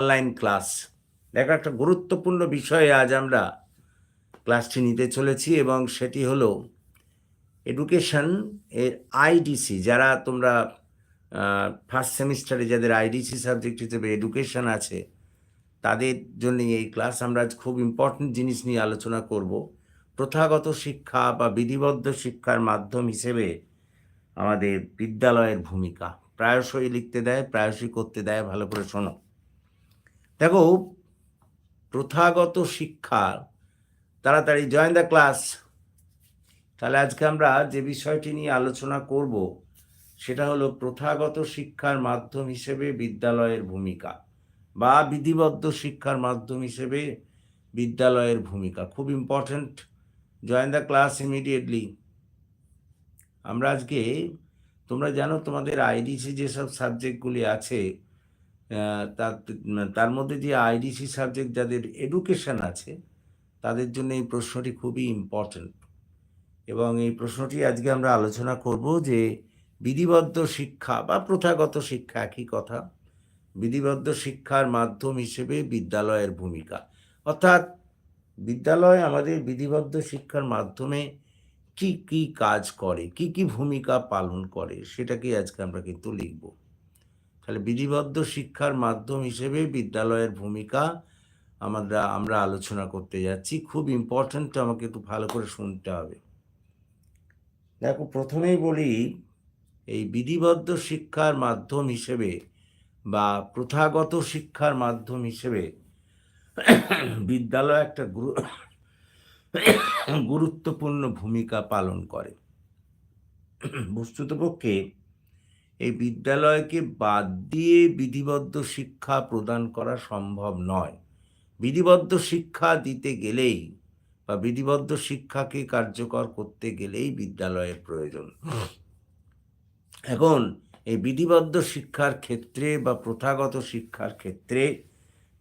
Online class দেখো, একটা গুরুত্বপূর্ণ বিষয়ে আজ আমরা ক্লাসটি নিতে চলেছি এবং সেটি হলো এডুকেশন এর আইডিসি যারা তোমরা ফার্স্ট সেমিস্টারে যাদের আইডিসি সাবজেক্ট হিসেবে এডুকেশন আছে, তাদের জন্য এই ক্লাস আমরা আজ খুব ইম্পর্টেন্ট জিনিস নিয়ে আলোচনা করব। প্রথাগত শিক্ষা বা বিধিবদ্ধ শিক্ষার মাধ্যম হিসেবে আমাদের বিদ্যালয়ের ভূমিকা। প্রায়শই লিখতে দেয়, প্রায়শই করতে দেয়, ভালো করে শোনো। দেখো, প্রথাগত শিক্ষা, তাড়াতাড়ি জয়েন দ্য ক্লাস তাহলে আজকে আমরা যে বিষয়টি নিয়ে আলোচনা করব, সেটা হলো প্রথাগত শিক্ষার মাধ্যম হিসেবে বিদ্যালয়ের ভূমিকা বা বিধিবদ্ধ শিক্ষার মাধ্যম হিসেবে বিদ্যালয়ের ভূমিকা। খুব important join the class immediately আমরা আজকে, তোমরা জানো তোমাদের আইডিসি যেসব সাবজেক্টগুলি আছে তার মধ্যে যে আইডিসি সাবজেক্ট যাদের এডুকেশন আছে, তাদের জন্য এই প্রশ্নটি খুবই ইম্পর্ট্যান্ট এবং এই প্রশ্নটি আজকে আমরা আলোচনা করব যে বিধিবদ্ধ শিক্ষা বা প্রথাগত শিক্ষা একই কথা। বিধিবদ্ধ শিক্ষার মাধ্যম হিসেবে বিদ্যালয়ের ভূমিকা। অর্থাৎ বিদ্যালয় আমাদের বিধিবদ্ধ শিক্ষার মাধ্যমে কি কি কাজ করে, কি কি ভূমিকা পালন করে সেটাকে আজকে আমরা কিন্তু লিখব। তাহলে বিধিবদ্ধ শিক্ষার মাধ্যম হিসেবে বিদ্যালয়ের ভূমিকা আমরা আমরা আলোচনা করতে যাচ্ছি। খুব ইম্পর্ট্যান্ট আমাকে একটু ভালো করে শুনতে হবে। দেখো, প্রথমেই বলি, এই বিধিবদ্ধ শিক্ষার মাধ্যম হিসেবে বা প্রথাগত শিক্ষার মাধ্যম হিসেবে বিদ্যালয় একটা গুরু, গুরুত্বপূর্ণ ভূমিকা পালন করে। বস্তুতপক্ষে এই বিদ্যালয়কে বাদ দিয়ে বিধিবদ্ধ শিক্ষা প্রদান করা সম্ভব নয়। বিধিবদ্ধ শিক্ষা দিতে গেলেই বা বিধিবদ্ধ শিক্ষাকে কার্যকর করতে গেলেই বিদ্যালয়ের প্রয়োজন। এখন এই বিধিবদ্ধ শিক্ষার ক্ষেত্রে বা প্রথাগত শিক্ষার ক্ষেত্রে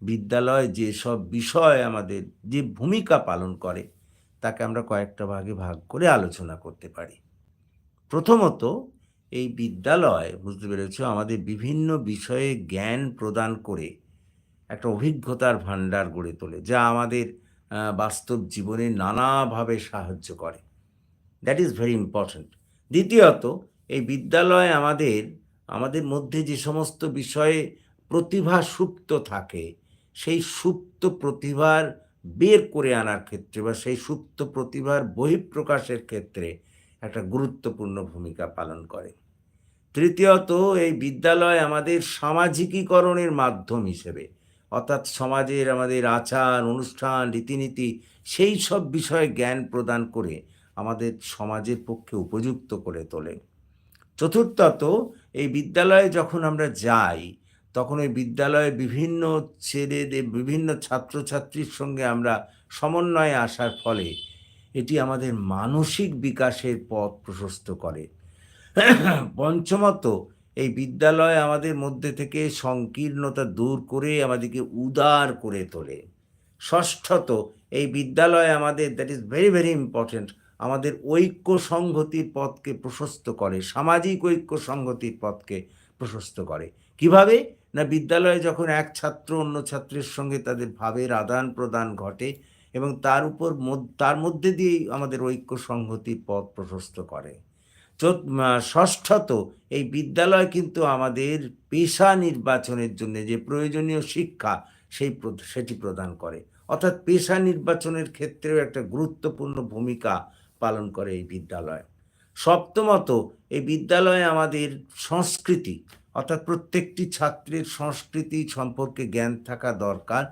বিদ্যালয় যেসব বিষয় আমাদের যে ভূমিকা পালন করে, তাকে আমরা কয়েকটা ভাগে ভাগ করে আলোচনা করতে পারি। প্রথমত এই বিদ্যালয়, বুঝতে পেরেছ? আমাদের বিভিন্ন বিষয়ে জ্ঞান প্রদান করে একটা অভিজ্ঞতার ভাণ্ডার গড়ে তোলে, যা আমাদের বাস্তব জীবনে নানাভাবে সাহায্য করে। দ্যাট ইজ ভেরি ইম্পর্ট্যান্ট দ্বিতীয়ত, এই বিদ্যালয় আমাদের আমাদের মধ্যে যে সমস্ত বিষয়ে প্রতিভা সুপ্ত থাকে, সেই সুপ্ত প্রতিভার বের করে আনার ক্ষেত্রে বা সেই সুপ্ত প্রতিভার বহিঃপ্রকাশের ক্ষেত্রে একটা গুরুত্বপূর্ণ ভূমিকা পালন করে। তৃতীয়ত, এই বিদ্যালয় আমাদের সামাজিকীকরণের মাধ্যম হিসেবে, অর্থাৎ সমাজের আমাদের আচার, অনুষ্ঠান, রীতিনীতি, সেই সব বিষয়ে জ্ঞান প্রদান করে আমাদের সমাজের পক্ষে উপযুক্ত করে তোলে। চতুর্থত, এই বিদ্যালয়ে যখন আমরা যাই, তখন ওই বিদ্যালয়ে বিভিন্ন ছেলেদের, বিভিন্ন ছাত্রছাত্রীর সঙ্গে আমরা সমন্বয়ে আসার ফলে এটি আমাদের মানসিক বিকাশের পথ প্রশস্ত করে। পঞ্চমত, এই বিদ্যালয় আমাদের মধ্যে থেকে সংকীর্ণতা দূর করে আমাদেরকে উদার করে তোলে। ষষ্ঠত, এই বিদ্যালয় আমাদের that is very very important আমাদের ঐক্য সংহতির পথকে প্রশস্ত করে, সামাজিক ঐক্য সংহতির পথকে প্রশস্ত করে। কীভাবে? না, বিদ্যালয়ে যখন এক ছাত্র অন্য ছাত্রের সঙ্গে তাদের ভাবের আদান প্রদান ঘটে এবং তার উপর তার মধ্যে দিয়েই আমাদের ঐক্য সংহতির পথ প্রশস্ত করে। ষষ্ঠত, এই বিদ্যালয় কিন্তু আমাদের পেশা নির্বাচনের জন্য যে প্রয়োজনীয় শিক্ষা সেই সেটি প্রদান করে। অর্থাৎ পেশা নির্বাচনের ক্ষেত্রেও একটা গুরুত্বপূর্ণ ভূমিকা পালন করে এই বিদ্যালয়। সপ্তমত, এই বিদ্যালয়ে আমাদের সংস্কৃতি, অর্থাৎ প্রত্যেকটি ছাত্রের সংস্কৃতি সম্পর্কে জ্ঞান থাকা দরকার।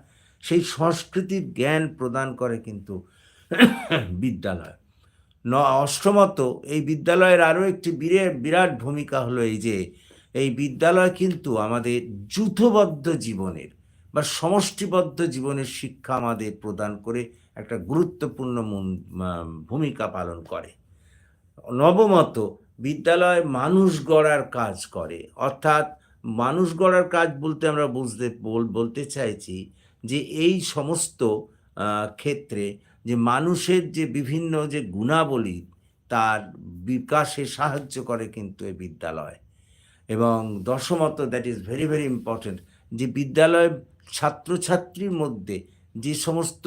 সেই সংস্কৃতির জ্ঞান প্রদান করে কিন্তু বিদ্যালয়। ন অষ্টমত এই বিদ্যালয়ের আরও একটি বিরাট বিরাট ভূমিকা হলো এই যে, এই বিদ্যালয় কিন্তু আমাদের যুথবদ্ধ জীবনের বা সমষ্টিবদ্ধ জীবনের শিক্ষা আমাদের প্রদান করে একটা গুরুত্বপূর্ণ ভূমিকা পালন করে। নবমত, বিদ্যালয় মানুষ গড়ার কাজ করে। অর্থাৎ মানুষ গড়ার কাজ বলতে আমরা বুঝতে বলতে চাইছি যে এই সমস্ত ক্ষেত্রে যে মানুষের যে বিভিন্ন যে গুণাবলী, তার বিকাশে সাহায্য করে কিন্তু এই বিদ্যালয়। এবং দশমত that is very very important যে বিদ্যালয় ছাত্রছাত্রীর মধ্যে যে সমস্ত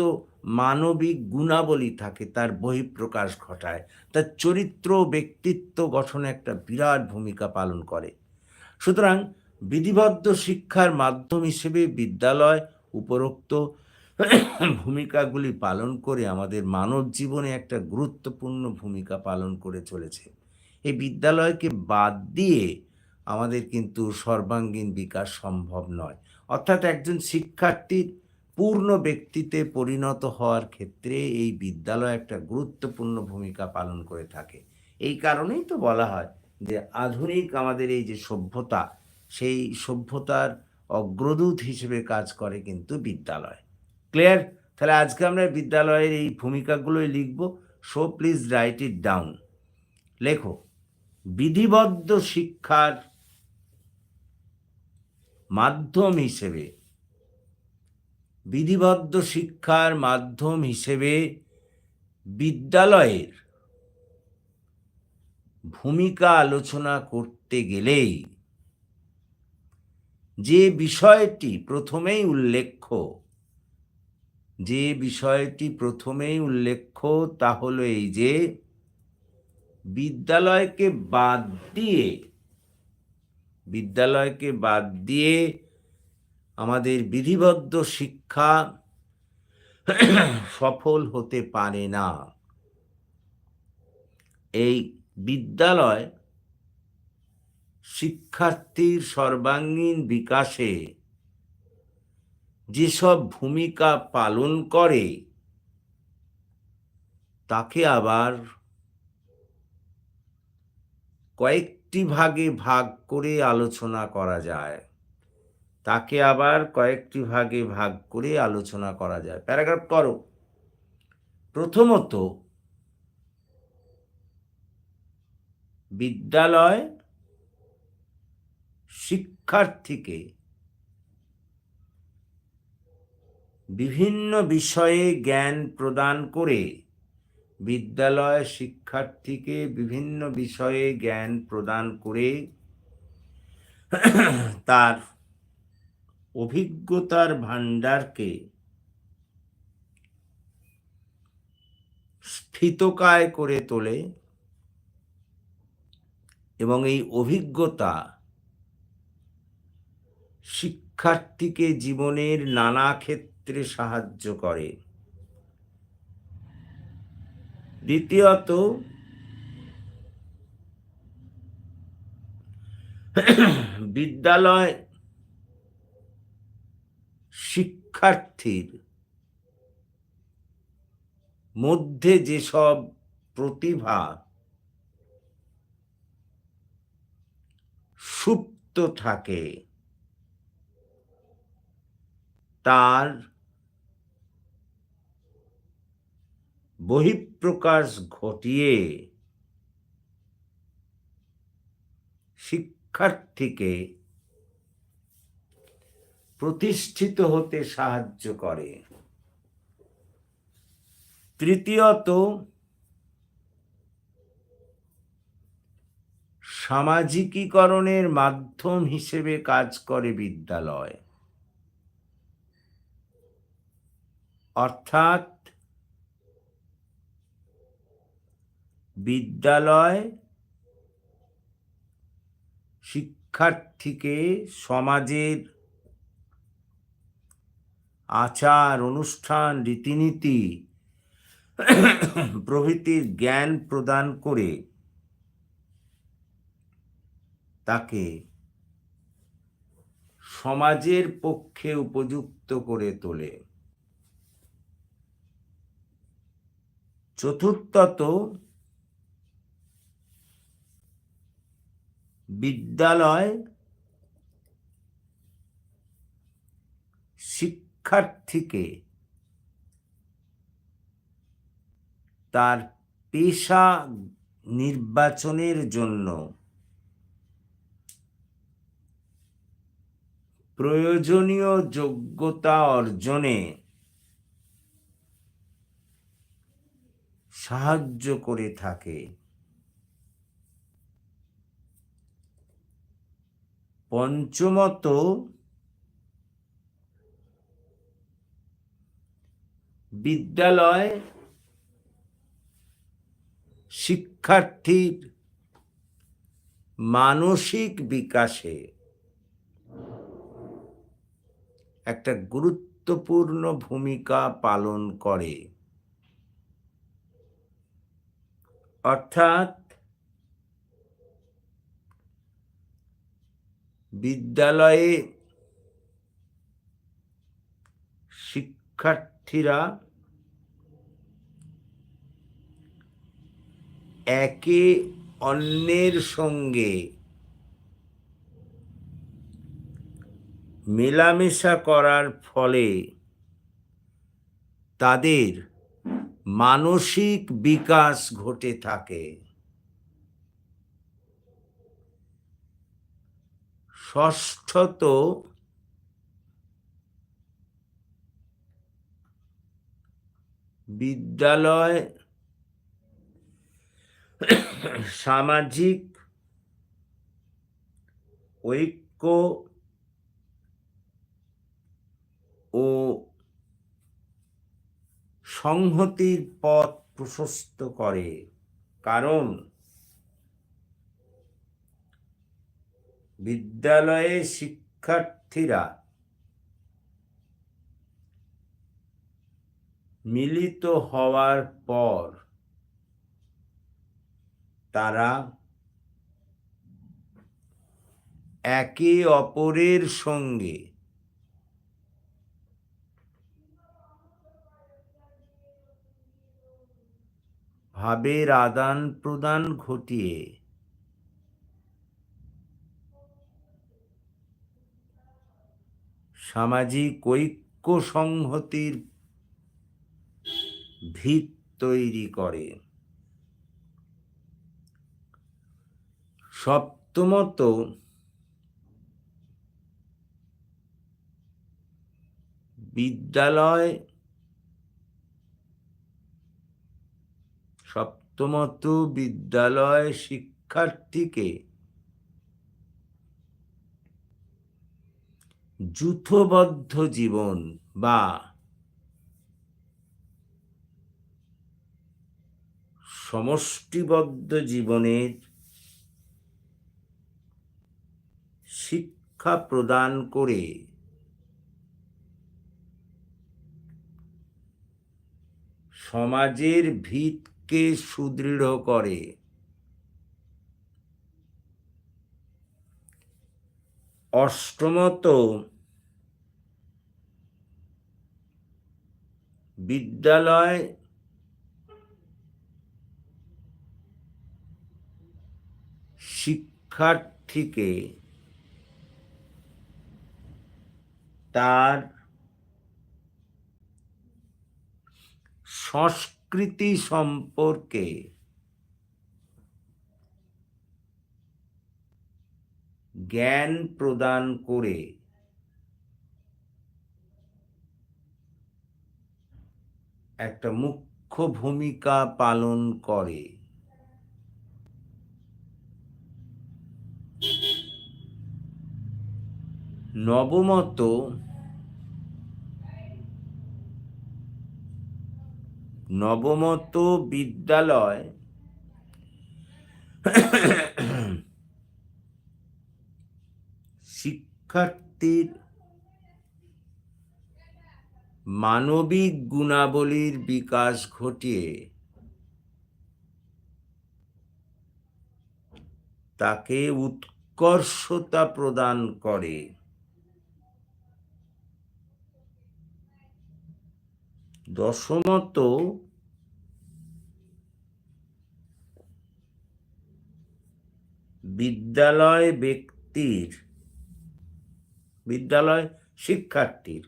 মানবিক গুণাবলী থাকে, তার বহিঃপ্রকাশ ঘটায়। তার চরিত্র ব্যক্তিত্ব গঠনে একটা বিরাট ভূমিকা পালন করে। সুতরাং বিধিবদ্ধ শিক্ষার মাধ্যম হিসেবে বিদ্যালয় উপরোক্ত ভূমিকাগুলি পালন করে আমাদের মানব জীবনে একটা গুরুত্বপূর্ণ ভূমিকা পালন করে চলেছে। এই বিদ্যালয়কে বাদ দিয়ে আমাদের কিন্তু সর্বাঙ্গীন বিকাশ সম্ভব নয়। অর্থাৎ একজন শিক্ষার্থীর পূর্ণ ব্যক্তিতে পরিণত হওয়ার ক্ষেত্রে এই বিদ্যালয় একটা গুরুত্বপূর্ণ ভূমিকা পালন করে থাকে। এই কারণেই তো বলা হয় যে আধুনিক আমাদের এই যে সভ্যতা, সেই সভ্যতার অগ্রদূত হিসেবে কাজ করে কিন্তু বিদ্যালয়। ক্লিয়ার? তাহলে আজকে আমরা বিদ্যালয়ের এই ভূমিকাগুলোই লিখব। So please write it down. লেখো, বিধিবদ্ধ শিক্ষার মাধ্যম হিসেবে, বিধিবদ্ধ শিক্ষার মাধ্যম হিসেবে বিদ্যালয়ের ভূমিকা আলোচনা করতে গেলেই যে বিষয়টি প্রথমেই উল্লেখ্য, যে বিষয়টি প্রথমেই উল্লেখ্য তা হলো এই যে বিদ্যালয়কে বাদ দিয়ে, বিদ্যালয়কে বাদ দিয়ে আমাদের বিধিবদ্ধ শিক্ষা সফল হতে পারে না। এই বিদ্যালয় শিক্ষার্থীর সর্বাঙ্গীন বিকাশে যেসব ভূমিকা পালন করে, তাকে আবার কয়েকটি ভাগে ভাগ করে আলোচনা করা যায়। তাকে আবার কয়েকটি ভাগে ভাগ করে আলোচনা করা যায়। প্যারাগ্রাফ করো। প্রথমত, বিদ্যালয় শিক্ষার্থীকে বিভিন্ন বিষয়ে জ্ঞান প্রদান করে বিদ্যালয় শিক্ষার্থীকে বিভিন্ন বিষয়ে জ্ঞান প্রদান করে তার অভিজ্ঞতার ভাণ্ডারকে স্থিতকায় করে তোলে এবং এই অভিজ্ঞতা শিক্ষার্থীকে জীবনের নানা ক্ষেত্রে সাহায্য করে। দ্বিতীয়ত বিদ্যালয় শিক্ষার্থীর মধ্যে যেসব প্রতিভা সুপ্ত থাকে তার বহিঃপ্রকাশ ঘটিয়ে শিক্ষার্থীকে প্রতিষ্ঠিত হতে সাহায্য করে। তৃতীয়ত, সামাজিকীকরণের মাধ্যম হিসেবে কাজ করে বিদ্যালয়। অর্থাৎ বিদ্যালয় শিক্ষার্থীকে সমাজের আচার, অনুষ্ঠান, রীতিনীতি, প্রভৃতির জ্ঞান প্রদান করে তাকে সমাজের পক্ষে উপযুক্ত করে তোলে। চতুর্থত বিদ্যালয় শিক্ষার্থীকে তার পেশা নির্বাচনের জন্য প্রয়োজনীয় যোগ্যতা অর্জনে সাহায্য করে থাকে। পঞ্চমত বিদ্যালয় শিক্ষার্থীর মানসিক বিকাশে। একটা গুরুত্বপূর্ণ ভূমিকা পালন করে। অর্থাৎ বিদ্যালয়ে শিক্ষার্থীরা একে অন্যের সঙ্গে মেলামেশা করার ফলে তাদের মানসিক বিকাশ ঘটে থাকে। ষষ্ঠত বিদ্যালয় সামাজিক ঐক্য ও সংহতির পথ প্রশস্ত করে। কারণ বিদ্যালয়ে শিক্ষার্থীরা মিলিত হওয়ার পর তারা একে অপরের সঙ্গে ভাবের আদান প্রদান ঘটিয়ে। সামাজিক ঐক্য সংহতির ভিত তৈরি করে। সপ্তমত বিদ্যালয় সপ্তমত বিদ্যালয় শিক্ষার্থীকে যুথবদ্ধ জীবন বা সমষ্টিবদ্ধ জীবনের শিক্ষা প্রদান করে সমাজের ভিতকে সুদৃঢ় করে? অষ্টমত বিদ্যালয় শিক্ষার্থীকে তার সংস্কৃতি সম্পর্কে। জ্ঞান প্রদান করে। একটা মুখ্য ভূমিকা পালন করে। নবমত নবমত বিদ্যালয়। শিক্ষার্থীর মানবিক গুণাবলীর বিকাশ ঘটিয়ে তাকে উৎকর্ষতা প্রদান করে। দশমত বিদ্যালয় ব্যক্তির বিদ্যালয় শিক্ষার্থীর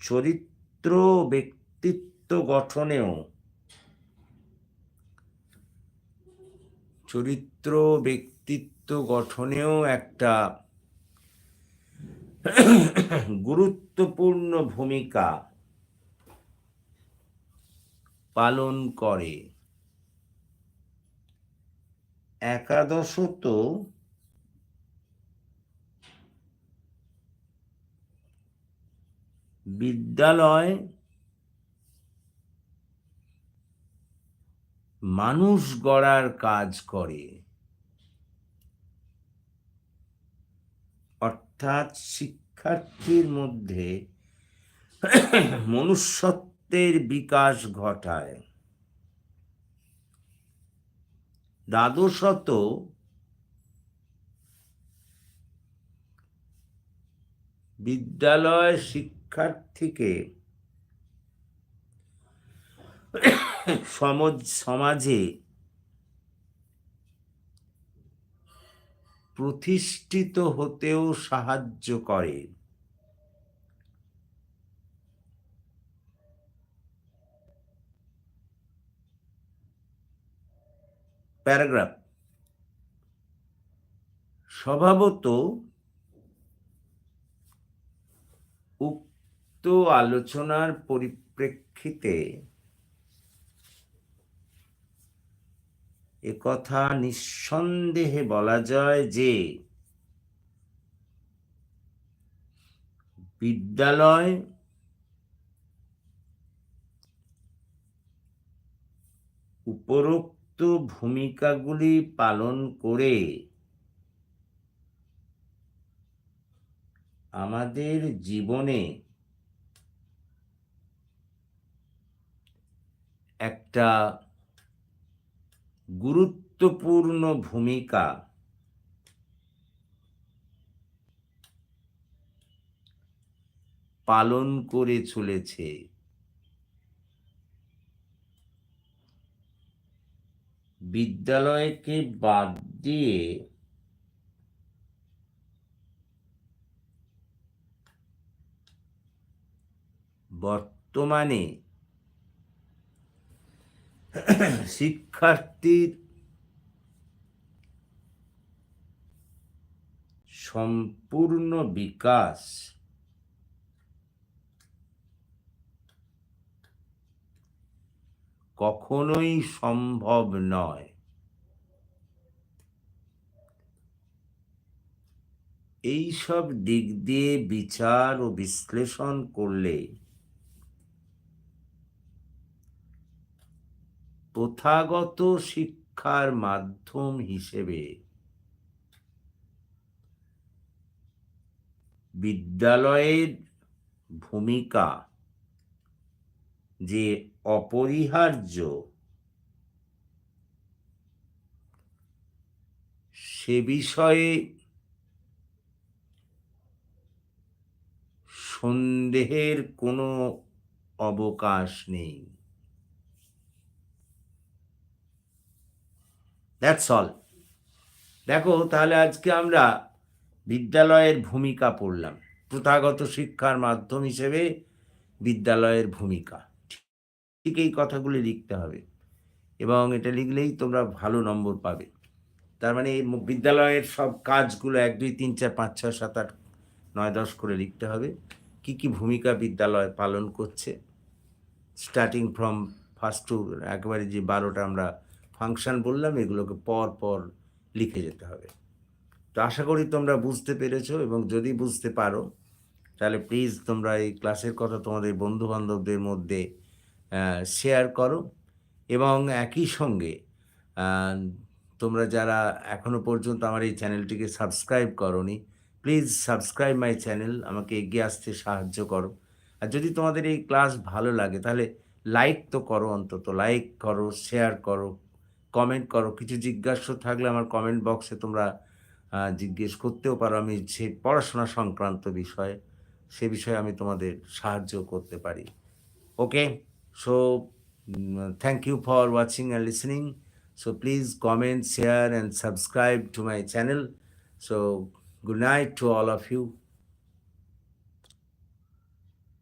চরিত্র ব্যক্তিত্ব গঠনেও চরিত্র ব্যক্তিত্ব গঠনেও একটা গুরুত্বপূর্ণ ভূমিকা পালন করে। একাদশত বিদ্যালয় মানুষ গড়ার কাজ করে। অর্থাৎ শিক্ষার্থীর মধ্যে মনুষ্যত্ব মনুষ্যত্বের বিকাশ ঘটায়। দ্বাদশত বিদ্যালয় শিক্ষার্থীকে সমাজে প্রতিষ্ঠিত হতেও সাহায্য করে। প্যারাগ্রাফ। স্বভাবত উক্ত আলোচনার পরিপ্রেক্ষিতে একথা নিঃসন্দেহে বলা যায় যে বিদ্যালয় উপরোক্ত ভূমিকাগুলি পালন করে আমাদের জীবনে একটা গুরুত্বপূর্ণ ভূমিকা পালন করে চলেছে। বিদ্যালয়কে বাদ দিয়ে বর্তমানে শিক্ষার্থীর সম্পূর্ণ বিকাশ কখনোই সম্ভব নয়। এই সব দিক দিয়ে বিচার ও বিশ্লেষণ করলে প্রথাগত শিক্ষার মাধ্যম হিসেবে বিদ্যালয়ের ভূমিকা যে অপরিহার্য। সে বিষয়ে সন্দেহের কোনো অবকাশ নেই। দ্যাটস অল দেখো, তাহলে আজকে আমরা বিদ্যালয়ের ভূমিকা পড়লাম। প্রথাগত শিক্ষার মাধ্যম হিসেবে বিদ্যালয়ের ভূমিকা। ঠিক এই কথাগুলি লিখতে হবে। এবং এটা লিখলেই তোমরা ভালো নম্বর পাবে। তার মানে এই বিদ্যালয়ের সব কাজগুলো এক, দুই, তিন, চার, পাঁচ, ছয়, সাত, আট, নয়, দশ করে লিখতে হবে। কি কি ভূমিকা বিদ্যালয় পালন করছে? স্টার্টিং ফ্রম ফার্স্ট টু একেবারে যে বারোটা আমরা ফাংশন বললাম, এগুলোকে পর পর লিখে যেতে হবে। তো আশা করি তোমরা বুঝতে পেরেছ এবং যদি বুঝতে পারো, তাহলে প্লিজ তোমরা এই ক্লাসের কথা তোমাদের বন্ধু বান্ধবদের মধ্যে শেয়ার করো। এবং একই সঙ্গে তোমরা যারা এখনও পর্যন্ত আমার এই চ্যানেলটিকে সাবস্ক্রাইব করনি প্লিজ সাবস্ক্রাইব মাই চ্যানেল আমাকে এগিয়ে আসতে সাহায্য করো। আর যদি তোমাদের এই ক্লাস ভালো লাগে, তাহলে লাইক তো করো অন্তত লাইক করো শেয়ার করো কমেন্ট করো। কিছু জিজ্ঞাসা থাকলে আমার কমেন্ট বক্সে তোমরা জিজ্ঞেস করতেও পারো আমি সে পড়াশোনা সংক্রান্ত বিষয়ে, সে বিষয়ে আমি তোমাদের সাহায্য করতে পারি। ওকে So, mm, thank you for watching and listening. So, please comment, share, and subscribe to my channel. So, good night to all of you.